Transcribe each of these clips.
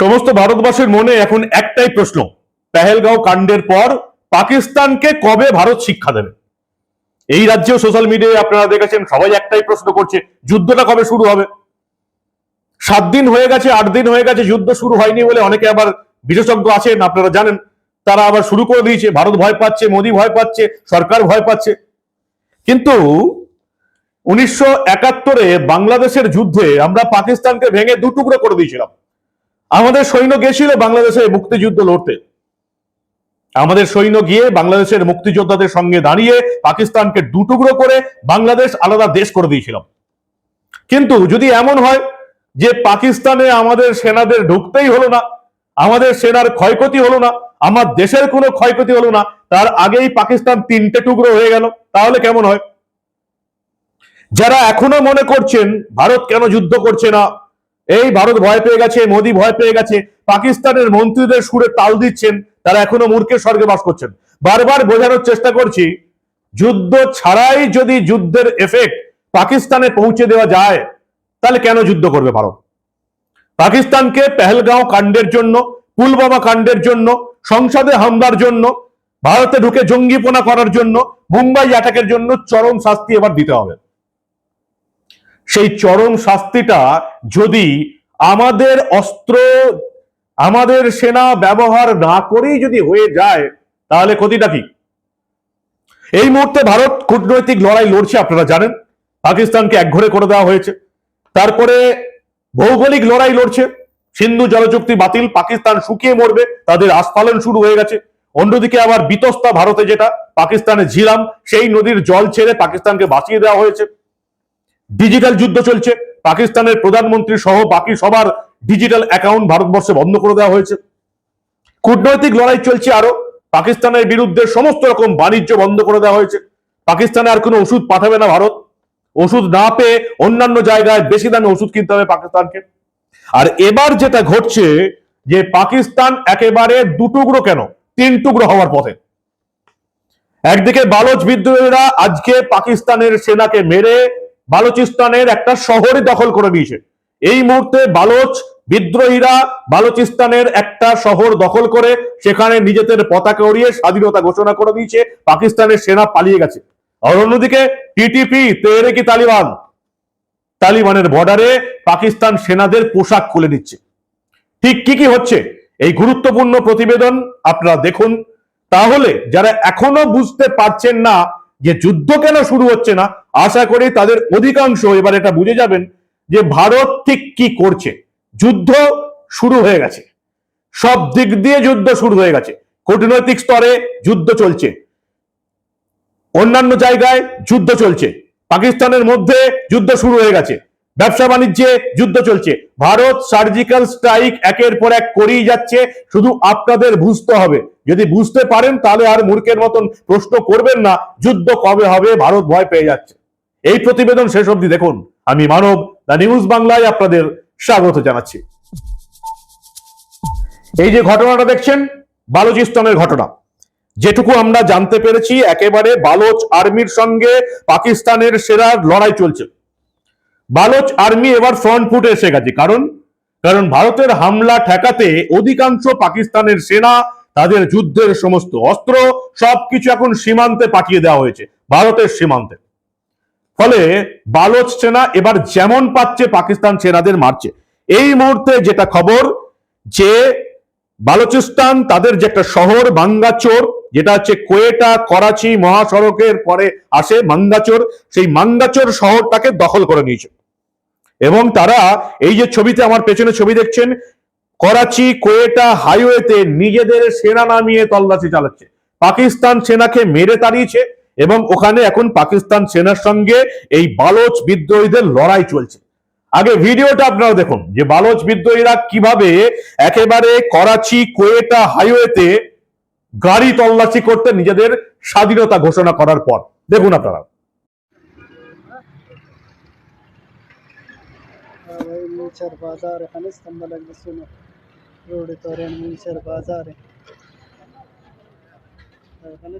সমস্ত ভারতবাসীর মনে এখন একটাই প্রশ্ন। পেহেলগাঁও কাণ্ডের পর পাকিস্তানকে কবে ভারত শিক্ষা দেবে? এই রাজ্যেও সোশ্যাল মিডিয়ায় আপনারা দেখেছেন সবাই একটাই প্রশ্ন করছে, যুদ্ধটা কবে শুরু হবে? সাত দিন হয়ে গেছে, আট দিন হয়ে গেছে, যুদ্ধ শুরু হয়নি বলে অনেকে আবার বিশেষজ্ঞ আছেন, আপনারা জানেন, তারা আবার শুরু করে দিয়েছে, ভারত ভয় পাচ্ছে, মোদী ভয় পাচ্ছে, সরকার ভয় পাচ্ছে। কিন্তু উনিশশো একাত্তরে বাংলাদেশের যুদ্ধে আমরা পাকিস্তানকে ভেঙে দু টুকরো করে দিয়েছিলাম। আমাদের সৈন্য গেছিল বাংলাদেশে মুক্তিযুদ্ধ লড়তে। আমাদের সৈন্য গিয়ে বাংলাদেশের মুক্তিযোদ্ধাদের সঙ্গে দাঁড়িয়ে পাকিস্তানকে দু টুকরো করে বাংলাদেশ আলাদা দেশ করে দিয়েছিলাম। কিন্তু যদি এমন হয় যে পাকিস্তানে আমাদের সেনাদের ঢুকতেই হলো না আমাদের সেনার ক্ষয়ক্ষতি হলো না, আমার দেশের কোনো ক্ষয়ক্ষতি হলো না, তার আগেই পাকিস্তান তিনটে টুকরো হয়ে গেল, তাহলে কেমন হয়? যারা এখনও মনে করছেন ভারত কেন যুদ্ধ করছে না, এই ভারত ভয় পেয়ে গেছে, মোদী ভয় পেয়ে গেছে, পাকিস্তানের মন্ত্রীদের সুরে তাল দিচ্ছেন, তারা এখনও মূর্খের স্বর্গে বাস করছেন। বারবার বোঝানোর চেষ্টা করছি, যুদ্ধ ছাড়াই যদি যুদ্ধের এফেক্ট পাকিস্তানে পৌঁছে দেওয়া যায়, তাহলে কেন যুদ্ধ করবে ভারত? পাকিস্তানকে পেহেলগাঁও কাণ্ডের জন্য পুলবামা কাণ্ডের জন্য, সংসদে হামলার জন্য, ভারতে ঢুকে জঙ্গিপনা করার জন্য, মুম্বাই অ্যাটাকের জন্য চরম শাস্তি এবার দিতে হবে। সেই চরম শাস্তিটা যদি আমাদের অস্ত্র, আমাদের সেনা ব্যবহার না করেই যদি হয়ে যায়, তাহলে ক্ষতিটা কি? এই মুহূর্তে ভারত কূটনৈতিক লড়াই লড়ছে, আপনারা জানেন। পাকিস্তানকে একঘরে করে দেওয়া হয়েছে। তারপরে ভৌগোলিক লড়াই লড়ছে। সিন্ধু জলচুক্তি বাতিল, পাকিস্তান শুকিয়ে মরবে, তাদের আস্ফালন শুরু হয়ে গেছে। অন্যদিকে আবার বিতস্তা ভারতে যেটা, পাকিস্তানে ঝিলাম, সেই নদীর জল ছেড়ে পাকিস্তানকে বাঁচিয়ে দেওয়া হয়েছে। ডিজিটাল যুদ্ধ চলছে, পাকিস্তানের প্রধানমন্ত্রী সহ বাকি সবার ডিজিটাল অ্যাকাউন্ট ভারতবর্ষে বন্ধ করে দেওয়া হয়েছে। কূটনৈতিক লড়াই চলছে আরও পাকিস্তানের বিরুদ্ধে সমস্ত রকম বাণিজ্য বন্ধ করে দেওয়া হয়েছে। পাকিস্তানে আর কোনো ওষুধ পাঠাবে না ভারত। ওষুধ না পেয়ে অন্যান্য জায়গায় বেশি দামে ওষুধ কিনতে হবে পাকিস্তানকে। আর এবার যেটা ঘটছে যে পাকিস্তান একেবারে দুটুকরো কেন? তিন টুকরো হওয়ার পথে। একদিকে বালোচ বিদ্রোহীরা আজকে পাকিস্তানের সেনাকে মেরে বালুচিস্তানের একটা শহরে দখল করে দিয়েছে এই মুহূর্তে বালোচ বিদ্রোহীরা বালুচিস্তানের একটা শহর দখল করে সেখানে নিজেদের পতাকা উড়িয়ে স্বাধীনতা ঘোষণা করে দিয়েছে। পাকিস্তানের সেনা পালিয়ে গেছে। আর অন্যদিকে টিটিপি তেহরেকি তালিবান। তালিবানের বর্ডারে পাকিস্তান সেনাদের পোশাক খুলে দিচ্ছে ঠিক কি কি হচ্ছে? এই গুরুত্বপূর্ণ প্রতিবেদন আপনারা দেখুন। তাহলে যারা এখনও বুঝতে পারছেন না যে যুদ্ধ কেন শুরু হচ্ছে না, আশা করি তাদের অধিকাংশ এবার এটা বুঝে যাবেন যে ভারত ঠিক কি করছে। যুদ্ধ শুরু হয়ে গেছে। সব দিক দিয়ে যুদ্ধ শুরু হয়ে গেছে। কূটনৈতিক স্তরে যুদ্ধ চলছে। অন্যান্য জায়গায় যুদ্ধ চলছে। পাকিস্তানের মধ্যে যুদ্ধ শুরু হয়ে গেছে। ব্যবসা বাণিজ্যে যুদ্ধ চলছে। ভারত সার্জিক্যাল স্ট্রাইক একের পর এক করেই যাচ্ছে। শুধু আপনাদের বুঝতে হবে। যদি বুঝতে পারেন, তাহলে আর মূর্খের মতন প্রশ্ন করবেন না, যুদ্ধ কবে হবে, ভারত ভয় পেয়ে যাচ্ছে। এই প্রতিবেদন শেষ অবধি দেখুন। আমি মানব, দ্য নিউজ বাংলায় আপনাদের স্বাগত জানাচ্ছি। এই যে ঘটনাটা দেখছেন, বালুচিস্তানের ঘটনা। যেটুকু আমরা জানতে পেরেছি, একেবারে বালোচ আর্মির সঙ্গে পাকিস্তানের সেরা লড়াই চলছে। বালোচ আর্মি এবার ফ্রন্ট ফুটে এসে গেছে। কারণ কারণ ভারতের হামলা ঠেকাতে অধিকাংশ পাকিস্তানের সেনা তাদের যুদ্ধের সমস্ত অস্ত্র, সবকিছু এখন সীমান্তে পাঠিয়ে দেওয়া হয়েছে, ভারতের সীমান্তে। ফলে বালোচ সেনা এবার যেমন পাচ্ছে, পাকিস্তান সেনাদের মারছে। এই মুহূর্তে যেটা খবর, যে বালুচিস্তান তাদের যে একটা শহর মাঙ্গাচোর যেটা হচ্ছে কোয়েটা, করাচি মহাসড়কের পরে আসে মাঙ্গাচোর। সেই মাঙ্গাচোর শহরটাকে দখল করে নিয়েছে। এবং তারা এই যে ছবিতে আমার পেছনে ছবি দেখছেন, করাচি, কোয়েটা হাইওয়েতে নিজেদের সেনা নামিয়ে তল্লাশি চালাচ্ছে। পাকিস্তান সেনাকে মেরে তাড়িয়েছে এবং ওখানে এখন পাকিস্তান সেনার সঙ্গে এই বালোচ বিদ্রোহীদের লড়াই চলছে। আগে ভিডিওটা আপনারা দেখুন যে বালোচ বিদ্রোহীরা কীভাবে একেবারে করাচি, কোয়েটা হাইওয়েতে গাড়ি তল্লাশি করতে নিজেদের স্বাধীনতা ঘোষণা করার পর। দেখুন আপনারা। বাজার এখানে শুনে। রোডে বাজার। এখানে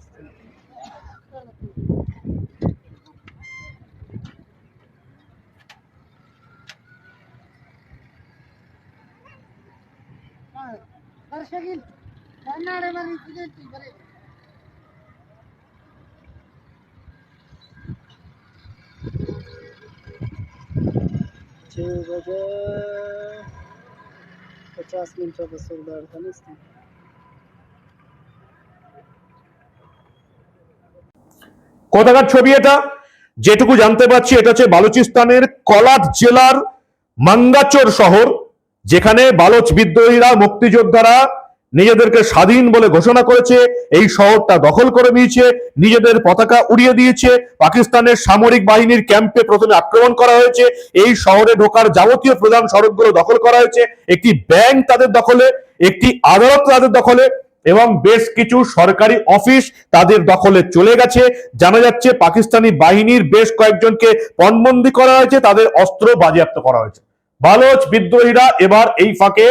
छः बजे पचास मिनट बस अफगाणिस्तान কোথাকার ছবি এটা যেটুকু জানতে পারছি এটা হচ্ছে বালুচিস্তানের কলাট জেলার মাঙ্গাচোর শহর যেখানে বালোচ বিদ্রোহীরা মুক্তিযোদ্ধারা নিজেদেরকে স্বাধীন বলে ঘোষণা করেছে, এই শহরটা দখল করে নিয়েছে, নিজেদের পতাকা উড়িয়ে দিয়েছে, পাকিস্তানের সামরিক বাহিনীর ক্যাম্পে প্রথমে আক্রমণ করা হয়েছে, এই শহরে ঢোকার যাবতীয় প্রধান সড়কগুলো দখল করা হয়েছে, একটি ব্যাংক তাদের দখলে, একটি আদালত তাদের দখলে এবং বেশ কিছু সরকারি অফিস তাদের দখলে চলে গেছে। জানা যাচ্ছে পাকিস্তানি বাহিনীর বেশ কয়েকজনকে পণবন্দি করা হয়েছে, তাদের অস্ত্র বাজেয়াপ্ত করা হয়েছে। বালোচ বিদ্রোহীরা এবার এই ফাঁকে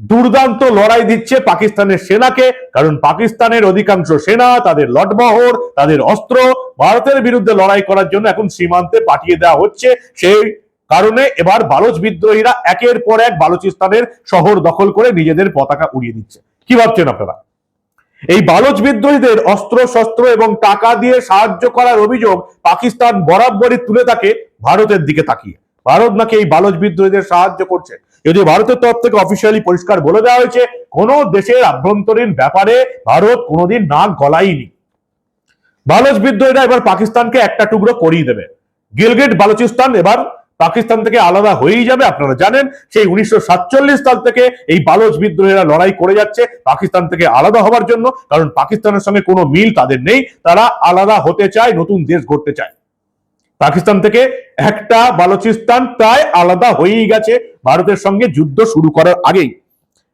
দুর্দান্ত লড়াই দিচ্ছে পাকিস্তানের সেনাকে, কারণ পাকিস্তানের অধিকাংশ সেনা তাদের লটবহর তাদের অস্ত্র ভারতের বিরুদ্ধে লড়াই করার জন্য এখন সীমান্তে পাঠিয়ে দেওয়া হচ্ছে। সেই কারণে এবার বালোচ বিদ্রোহীরা একের পর এক বালুচিস্তানের শহর দখল করে নিজেদের পতাকা উড়িয়ে দিচ্ছে। কি ভাবছেন আপনারা? এই বালোচ বিদ্রোহীদের অস্ত্র, শস্ত্র এবং টাকা দিয়ে সাহায্য করার অভিযোগ পাকিস্তান বরাবরই তুলে থাকে ভারতের দিকে তাকিয়ে। ভারত নাকি এই বালোচ বিদ্রোহীদের সাহায্য করছে? যদিও ভারতের তরফ থেকে অফিসিয়ালি পরিষ্কার বলে দেওয়া হয়েছে, কোন দেশের আভ্যন্তরীণ ব্যাপারে ভারত কোনোদিন নাক গলায়নি। বালোচ বিদ্রোহীরা এবার পাকিস্তানকে একটা টুকরো করিয়ে দেবে। গিলগিট বালুচিস্তান এবার পাকিস্তান থেকে আলাদা হয়েই যাবে, আপনারা জানেন। সেই উনিশশো সাতচল্লিশ সাল থেকে এই বালোচ বিদ্রোহীরা লড়াই করে যাচ্ছে, পাকিস্তান থেকে আলাদা হওয়ার জন্য। কারণ পাকিস্তানের সঙ্গে কোনো মিল তাদের নেই। তারা আলাদা হতে চায়, নতুন দেশ গড়তে চায়। পাকিস্তান থেকে একটা বালুচিস্তান প্রায় আলাদা হয়েই গেছে ভারতের সঙ্গে যুদ্ধ শুরু করার আগেই।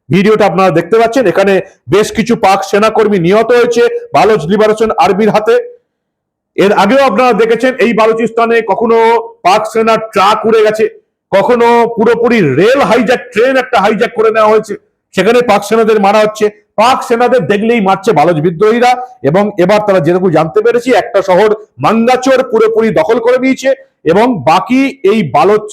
ভিডিওটা আপনারা দেখতে পাচ্ছেন, এখানে বেশ কিছু পাক সেনাকর্মী নিহত হয়েছে বালোচ লিবারেশন আর্মির হাতে। এর আগেও আপনারা দেখেছেন, এই বালুচিস্তানে কখনো পাক সেনার ট্রাক উড়ে গেছে, কখনো পুরোপুরি রেল হাইজ্যাক, ট্রেন একটা হাইজ্যাক করে নেওয়া হয়েছে। সেখানে পাক সেনাদের মারা হচ্ছে। পাক সেনাদের দেখলেই মারছে বালোচ বিদ্রোহীরা। এবং এবার তারা যেরকম জানতে পেরেছি, একটা শহর মাঙ্গাচোর পুরোপুরি দখল করে নিয়েছে এবং বাকি এই বালচ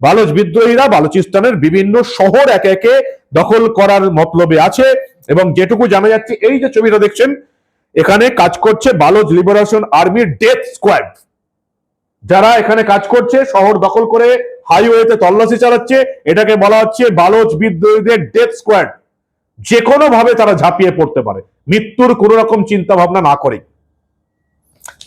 বালচ বিদ্রোহীরা বালুচিস্তানের বিভিন্ন শহর একে একে দখল করার মতলবে আছে। এবং যেটুকু জানা যাচ্ছে, এই যে ছবিটা দেখছেন, এখানে কাজ করছে বালোচ লিবারেশন আর্মির ডেথ স্কোয়াড। যারা এখানে কাজ করছে, শহর দখল করে হাইওয়েতে তল্লাশি চালাচ্ছে, এটাকে বলা হচ্ছে বালচ বিদ্রোহীদের ডেথ স্কোয়াড। যে কোনো ভাবে তারা ঝাঁপিয়ে পড়তে পারে। মৃত্যুর কোন রকম চিন্তা ভাবনা না করে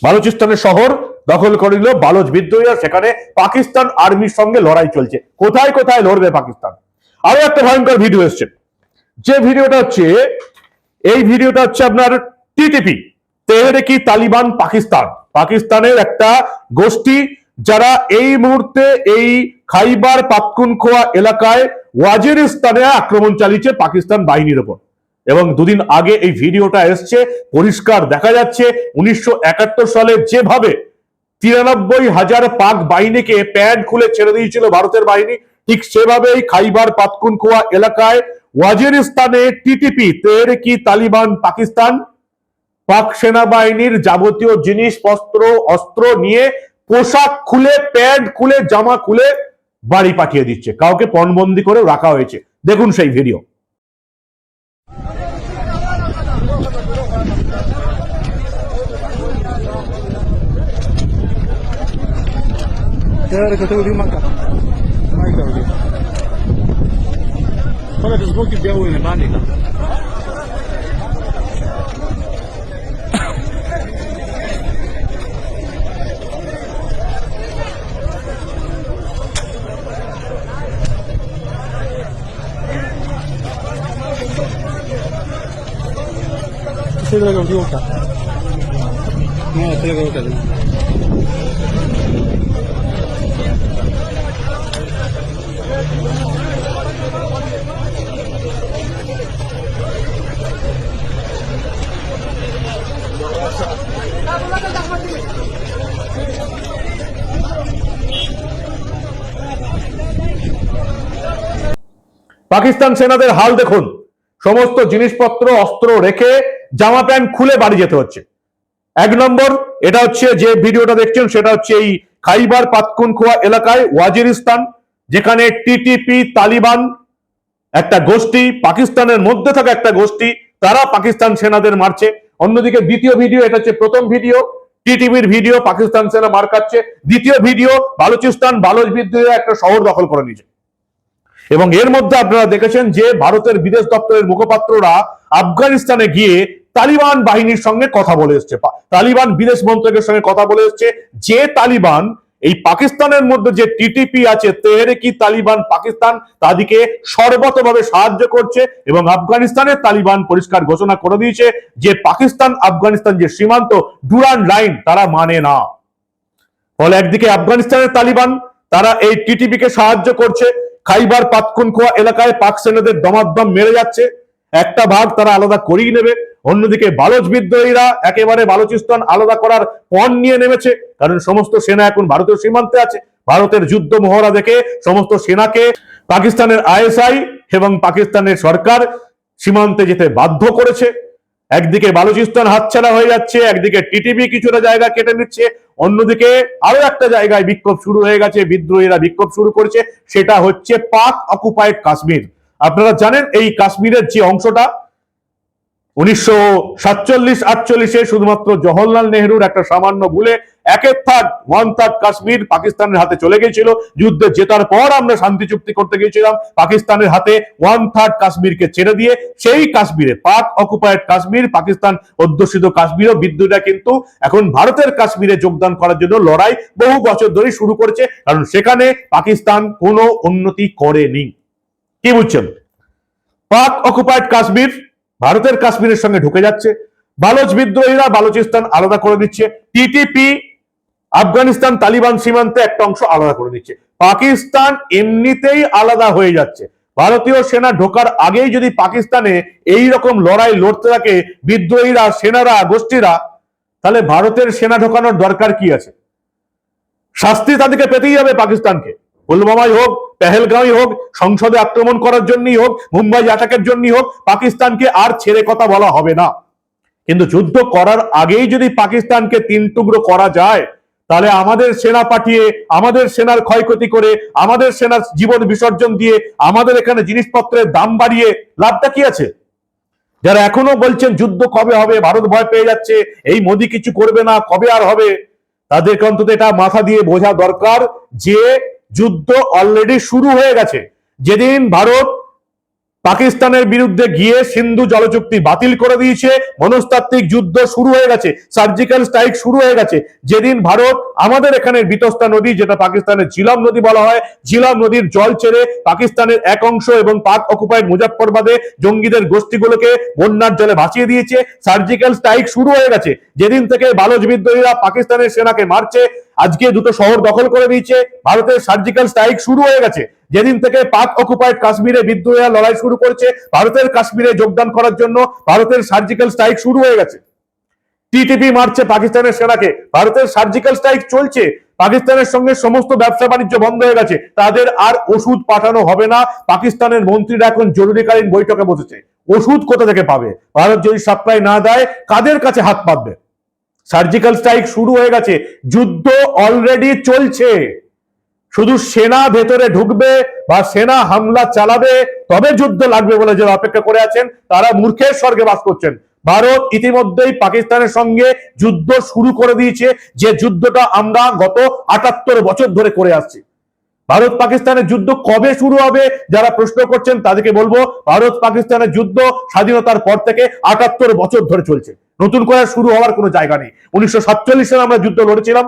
বালুচিস্তানের শহর দখল করিল বালোচ বিদ্রোহীরা সেখানে পাকিস্তান আর্মির সঙ্গে লড়াই চলছে। কোথায় কোথায় লড়বে পাকিস্তান? আরও একটা ভয়ঙ্কর ভিডিও এসছে। যে ভিডিওটা হচ্ছে, এই ভিডিওটা হচ্ছে আপনার টিটিপি। তেহরেকি তালিবান পাকিস্তান। পাকিস্তানের একটা গোষ্ঠী যারা এই মুহূর্তে এই খাইবার পাতকুনখোয়া এলাকায় ওয়াজিরিস্তানে আক্রমণ চালিয়েছে পাকিস্তান বাহিনীর ওপর। এবং দুদিন আগে এই ভিডিওটা এসছে, পরিষ্কার দেখা যাচ্ছে, উনিশশো সালে যেভাবে তিরানব্বই হাজার পাক বাহিনীকে প্যান্ট খুলে ছেড়ে দিয়েছিল ভারতের বাহিনী, ঠিক সেভাবেই খাইবার পাতকুনখোয়া এলাকায় ওয়াজিরিস্তানে টিটিপি তেহরেকি তালিবান, পাকিস্তান পাক সেনাবাহিনীর যাবতীয় জিনিসপত্র, অস্ত্র নিয়ে পোশাক খুলে প্যান্ট খুলে জামা খুলে বাড়ি পাঠিয়ে দিচ্ছে। কাউকে পণবন্দি করে রাখা হয়েছে। দেখুন সেই ভিডিও। Смотри, это звуки белые на. পাকিস্তান সেনাদের হাল দেখুন। সমস্ত জিনিসপত্র অস্ত্র রেখে জামা প্যান্ট খুলে বাড়ি যেতে হচ্ছে। এক নম্বর, এটা হচ্ছে যে ভিডিওটা দেখছেন, সেটা হচ্ছে এই খাইবার পাতকুনখোয়া এলাকায় ওয়াজিরিস্তান, যেখানে টিটিপি, তালিবান একটা গোষ্ঠী, পাকিস্তানের মধ্যে থাকা একটা গোষ্ঠী, তারা পাকিস্তান সেনাদের মারছে। অন্যদিকে দ্বিতীয় ভিডিও, এটা হচ্ছে প্রথম ভিডিও, টিটিভির ভিডিও পাকিস্তান সেনা মার দ্বিতীয় ভিডিও, বালুচিস্তান বালুচ বিদ্রোহীরা একটা শহর দখল করে নিয়েছে। এবং এর মধ্যে আপনারা দেখেছেন যে ভারতের বিদেশ দপ্তরের মুখপাত্ররা আফগানিস্তানে গিয়ে তালিবান বাহিনীর সঙ্গে কথা বলে এসছে। তালিবান বিদেশ মন্ত্রকের সঙ্গে কথা বলে এসছে যে তালিবান এই পাকিস্তানের মধ্যে যে টিটিপি আছে, তেহরেকি তালিবান পাকিস্তান, তাদেরকে সর্বতভাবে সাহায্য করছে এবং আফগানিস্তানের তালিবান পরিষ্কার ঘোষণা করে দিয়েছে যে পাকিস্তান, আফগানিস্তান যে সীমান্ত, ডুরান লাইন তারা মানে না। ফলে একদিকে আফগানিস্তানের তালিবান, তারা এই টিটিপি কে সাহায্য করছে। খাইবার পাতকুনখোয়া এলাকায় পাক সেনাদের দমাদ্দম মেরে যাচ্ছে। একটা ভাগ তারা আলাদা করেই নেবে। অন্যদিকে বালোচ বিদ্রোহীরা একেবারে বালুচিস্তান আলাদা করার পণ নিয়ে নেমেছে। কারণ সমস্ত সেনা এখন ভারতের সীমান্তে আছে। ভারতের যুদ্ধ মহড়া দেখে সমস্ত সেনাকে পাকিস্তানের আইএসআই এবং পাকিস্তানের সরকার সীমান্তে যেতে বাধ্য করেছে। একদিকে বালুচিস্তান হাতছাড়া হয়ে যাচ্ছে, একদিকে টিটিভি কিছুটা জায়গা কেটে নিচ্ছে। অন্যদিকে আরও একটা জায়গায় বিক্ষোভ শুরু হয়ে গেছে, বিদ্রোহীরা বিক্ষোভ শুরু করেছে। সেটা হচ্ছে পাক অকুপাইড কাশ্মীর। আপনারা জানেন এই কাশ্মীরের যে অংশটা? উনিশশো সাতচল্লিশ, আটচল্লিশে শুধুমাত্র জওহরলাল নেহরুর একটা সামান্য ভুলে একের থার্ড ওয়ান থার্ড কাশ্মীর পাকিস্তানের হাতে চলে গিয়েছিল। যুদ্ধে জেতার পর আমরা শান্তি চুক্তি করতে গিয়েছিলাম। পাকিস্তানের হাতে ওয়ান থার্ড কাশ্মীরকে ছেড়ে দিয়ে সেই কাশ্মীরে পাক অকুপায়েড কাশ্মীর, পাকিস্তান অধ্যুষিত কাশ্মীর ও বিদ্যুৎটা কিন্তু এখন ভারতের কাশ্মীরে যোগদান করার জন্য লড়াই বহু বছর ধরে শুরু করেছে। কারণ সেখানে পাকিস্তান কোনো উন্নতি করেনি। কি বুঝছেন? পাক অকুপাইড কাশ্মীর, ভারতের কাশ্মীরের সঙ্গে ঢুকে যাচ্ছে। বালোচ বিদ্রোহীরা বালুচিস্তান আলাদা করে দিচ্ছে। টিটিপি আফগানিস্তান তালিবান সীমান্তে একটা অংশ আলাদা করে দিচ্ছে। পাকিস্তান এমনিতেই আলাদা হয়ে যাচ্ছে। ভারতীয় সেনা ঢোকার আগেই যদি পাকিস্তানে এই রকম লড়াই লড়তে থাকে, বিদ্রোহীরা, সেনারা, গোষ্ঠীরা, তাহলে ভারতের সেনা ঢোকানোর দরকার কি আছে? শাস্তি তাদেরকে পেতেই হবে পাকিস্তানকে। পুলওয়ামাই হোক, পেহেলগাঁওই হোক, সংসদে আক্রমণ করার জন্যই হোক, মুম্বাই আটাকের জন্যই হোক, পাকিস্তানকে আর ছেড়ে কথা বলা হবে না। কিন্তু যুদ্ধ করার আগেই যদি পাকিস্তানকে তিন টুকরো করা যায়, তাহলে আমাদের সেনা পাঠিয়ে, আমাদের সেনার ক্ষয়ক্ষতি করে, আমাদের সেনার জীবন বিসর্জন দিয়ে, আমাদের এখানে জিনিসপত্রের দাম বাড়িয়ে লাভটা কি আছে? যারা এখনও বলছেন যুদ্ধ কবে হবে, ভারত ভয় পেয়ে যাচ্ছে, এই মোদি কিছু করবে না, কবে আর হবে, তাদেরকে অন্তত এটা মাথা দিয়ে বোঝা দরকার যে যুদ্ধ অলরেডি শুরু হয়ে গেছে। যেদিন ভারত পাকিস্তানের বিরুদ্ধে গিয়ে সিন্ধু জলচুক্তি বাতিল করে দিয়েছে। মনস্তাত্ত্বিক যুদ্ধ শুরু হয়ে গেছে। সার্জিক্যাল স্ট্রাইক শুরু হয়ে গেছে। যেদিন ভারত আমাদের এখানে বিতস্তা নদী, যেটা পাকিস্তানের ঝিলাম নদী বলা হয়, ঝিলাম নদীর জল ছেড়ে পাকিস্তানের এক অংশ এবং পাক অকুপায় মুজাফরবাদে জঙ্গিদের গোষ্ঠীগুলোকে বন্যার জলে ভাসিয়ে দিয়েছে। সার্জিক্যাল স্ট্রাইক শুরু হয়ে গেছে। যেদিন থেকে বালোচ বিদ্রোহীরা পাকিস্তানের সেনাকে মারছে, আজকে দুটো শহর দখল করে দিয়েছে। ভারতের সার্জিক্যাল স্ট্রাইক শুরু হয়ে গেছে। যেদিন থেকে পাক অকুপাইড কাশ্মীরে বিদ্রোহীরা লড়াই শুরু করেছে, ভারতের কাশ্মীরে যোগদান করার জন্য ভারতের সার্জিক্যাল স্ট্রাইক শুরু হয়ে গেছে। টিটিপি মারছে পাকিস্তানের সেনাকে। ভারতের সার্জিক্যাল স্ট্রাইক চলছে। পাকিস্তানের সঙ্গে সমস্ত ব্যবসা বাণিজ্য বন্ধ হয়ে গেছে। তাদের আর ওষুধ পাঠানো হবে না। পাকিস্তানের মন্ত্রীরা এখন জরুরিকালীন বৈঠকে বসেছে। ওষুধ কোথা থেকে পাবে? ভারত যদি সাপ্লাই না দেয়, কাদের কাছে হাত পাতবে? সার্জিক্যাল স্ট্রাইক শুরু হয়ে গেছে। যুদ্ধ অলরেডি চলছে। শুধু সেনা ভেতরে ঢুকবে বা সেনা হামলা চালাবে, তবে যুদ্ধ লাগবে বলে যারা অপেক্ষা করে আছেন, তারা মূর্খের স্বর্গে বাস করছেন। ভারত ইতিমধ্যেই পাকিস্তানের সঙ্গে যুদ্ধ শুরু করে দিয়েছে, যে যুদ্ধটা আমরা গত আটাত্তর বছর ধরে করে আসছি। ভারত পাকিস্তানের যুদ্ধ কবে শুরু হবে, যারা প্রশ্ন করছেন তাদেরকে বলব, ভারত পাকিস্তানের যুদ্ধ স্বাধীনতার পর থেকে আটাত্তর বছর ধরে চলছে। নতুন করে শুরু হওয়ার কোনো জায়গা নেই। উনিশশো সাতচল্লিশ সালে আমরা যুদ্ধ লড়েছিলাম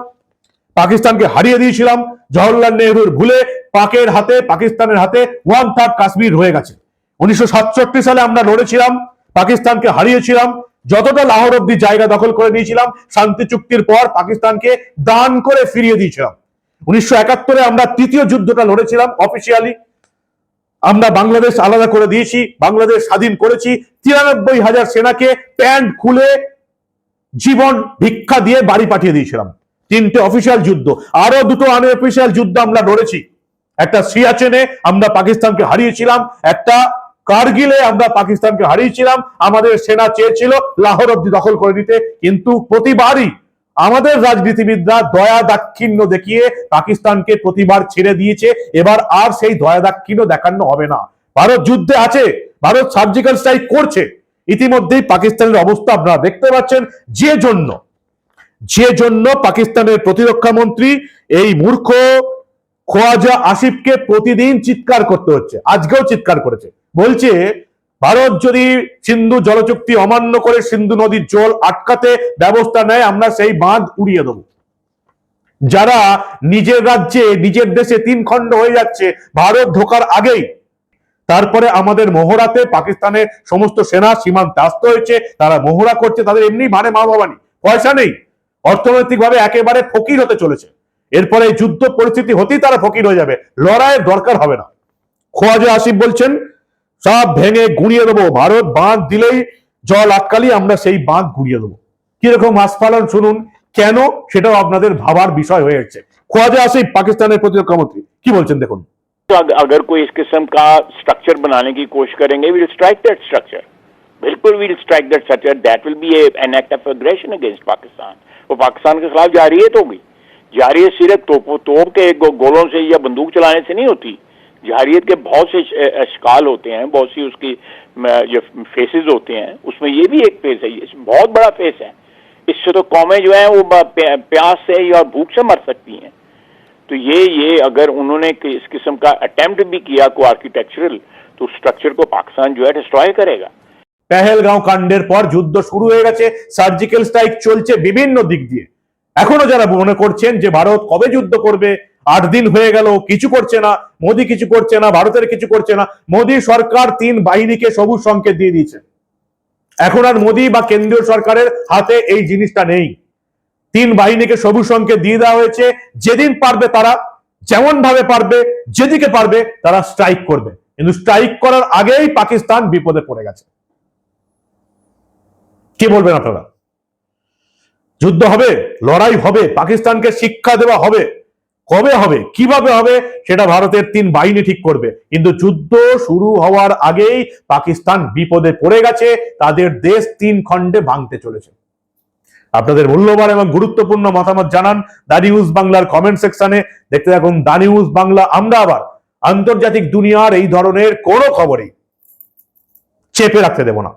পাকিস্তানকে হারিয়ে দিয়েছিলাম। জওহরলাল নেহরুর ভুলে পাকের হাতে, পাকিস্তানের হাতে ওয়ান থার্ড কাশ্মীর হয়ে গেছে। উনিশশো সাতষট্টি সালে আমরা লড়েছিলাম, পাকিস্তানকে হারিয়েছিলাম, যতটা লাহোর অব্দি জায়গা দখল করে নিয়েছিলাম, শান্তি চুক্তির পর পাকিস্তানকে দান করে ফিরিয়ে দিয়েছিলাম। উনিশশো একাত্তরে আমরা তৃতীয় যুদ্ধটা লড়েছিলাম অফিসিয়ালি আমরা বাংলাদেশ আলাদা করে দিয়েছি, বাংলাদেশ স্বাধীন করেছি। তিরানব্বই হাজার সেনাকে প্যান্ট খুলে জীবন ভিক্ষা দিয়ে বাড়ি পাঠিয়ে দিয়েছিলাম। তিনটে অফিসিয়াল যুদ্ধ। আরও দুটো আনঅফিসিয়াল যুদ্ধ আমরা লড়েছি। একটা সিয়াচেনে আমরা পাকিস্তানকে হারিয়েছিলাম, একটা কার্গিলে আমরা পাকিস্তানকে হারিয়েছিলাম, আমাদের সেনা চেয়েছিল লাহোর অব্দি দখল করে নিতে, কিন্তু প্রতিবারই আমাদের রাজনীতিবিদরা দয়া দাক্ষিণ্য দেখিয়ে পাকিস্তানকে প্রতিবার ছেড়ে দিয়েছে, এবার আর সেই দয়া দাক্ষিণ্য দেখানো হবে না। ভারত যুদ্ধে আছে, ভারত সার্জিক্যাল স্ট্রাইক করছে। ইতিমধ্যেই পাকিস্তানের অবস্থা আপনারা দেখতে পাচ্ছেন, যে জন্য যে জন্য পাকিস্তানের প্রতিরক্ষা মন্ত্রী এই মূর্খ খোয়াজা আসিফকে প্রতিদিন চিৎকার করতে হচ্ছে, আজকেও চিৎকার করেছে। বলছে, ভারত যদি সিন্ধু জলচুক্তি অমান্য করে সিন্ধু নদীর জল আটকাতে ব্যবস্থা নেয়, আমরা সেই বাঁধ উড়িয়ে দেবো। যারা নিজের রাজ্যে, নিজের দেশে তিন খণ্ড হয়ে যাচ্ছে, ভারত ঢোকার আগেই। তারপরে আমাদের মোহরাতে পাকিস্তানের সমস্ত সেনা সীমান্তে আসতে হয়েছে, তারা মোহরা করছে, তাদের এমনি মানে মা বাবানি পয়সা নেই। অর্থনৈতিকভাবে একেবারে ফকির হতে চলেছে এরপরে এই যুদ্ধ পরিস্থিতি হতেই তারা ফকির হয়ে যাবে লড়াইয়ের দরকার হবে না খোয়াজা আসিফ বলছেন সব ভেঙে গুঁড়িয়ে দেবো ভারত বাঁধ দিলেই জল আটকালি আমরা সেই বাঁধ গুঁড়িয়ে দেবো কিরকম আস্ফালন শুনুন কেন সেটাও আপনাদের ভাবার বিষয় হয়ে যাচ্ছে খোয়াজা আসিফ পাকিস্তানের প্রতিরক্ষা মন্ত্রী কি বলছেন দেখুন तो अग- अगर कोई इस किस्म का स्ट्रक्चर बनाने की कोशिश करेंगे विल स्ट्राइक दैट स्ट्रक्चर बिल्कुल will strike that structure that will be an act of aggression against Pakistan वो पाकिस्तान के खिलाफ जारियत होगी जारियत सिर्फ़ तोप तोप के गोलों से या बंदूक चलाने से नहीं होती। जारियत के बहुत से अशकाल होते हैं, बहुत सी उसकी जो फेसेस होते हैं, उसमें ये भी एक फेस है। ये बहुत बड़ा फेस है। इससे तो कौमें जो हैं, वो प्यास से या भूख से मर सकती हैं। तो ये ये अगर उन्होंने इस किस्म का अटेम्प्ट भी किया को आर्किटेक्चरल तो स्ट्रक्चर को पाकिस्तान जो है डिस्ट्रॉय करेगा। পেহেলগাঁও কাণ্ডের পর যুদ্ধ শুরু হয়ে গেছে সার্জিক্যাল স্ট্রাইক চলছে বিভিন্ন দিক দিয়ে। এখনও যারা মনে করছেন যে ভারত কবে যুদ্ধ করবে, আট দিন হয়ে গেল, কিছু করছে না, মোদী কিছু করছে না, ভারতের কিছু করছে না, মোদী সরকার তিন বাহিনীকে সবুজ সংকেত দিয়ে দিয়েছে। এখন আর মোদী বা কেন্দ্রীয় সরকারের হাতে এই জিনিসটা নেই। তিন বাহিনীকে সবুজ সংকেত দিয়ে দেওয়া হয়েছে, যেদিন পারবে তারা যেমন ভাবে পারবে, যেদিকে পারবে, তারা স্ট্রাইক করবে। কিন্তু স্ট্রাইক করার আগেই পাকিস্তান বিপদে পড়ে গেছে। কি বলবেন আপনারা? যুদ্ধ হবে, লড়াই হবে, পাকিস্তানকে শিক্ষা দেওয়া হবে, কবে হবে, কীভাবে হবে, সেটা ভারতের তিন বাহিনী ঠিক করবে। কিন্তু যুদ্ধ শুরু হওয়ার আগেই পাকিস্তান বিপদে পড়ে গেছে, তাদের দেশ তিন খণ্ডে ভাঙতে চলেছে। আপনাদের মূল্যবান এবং গুরুত্বপূর্ণ মতামত জানান দা নিউজ বাংলার কমেন্ট সেকশনে। দেখতে থাকুন দা নিউজ বাংলা, আমরা আবার আন্তর্জাতিক দুনিয়ার এই ধরনের কোনো খবরই চেপে রাখতে দেব না।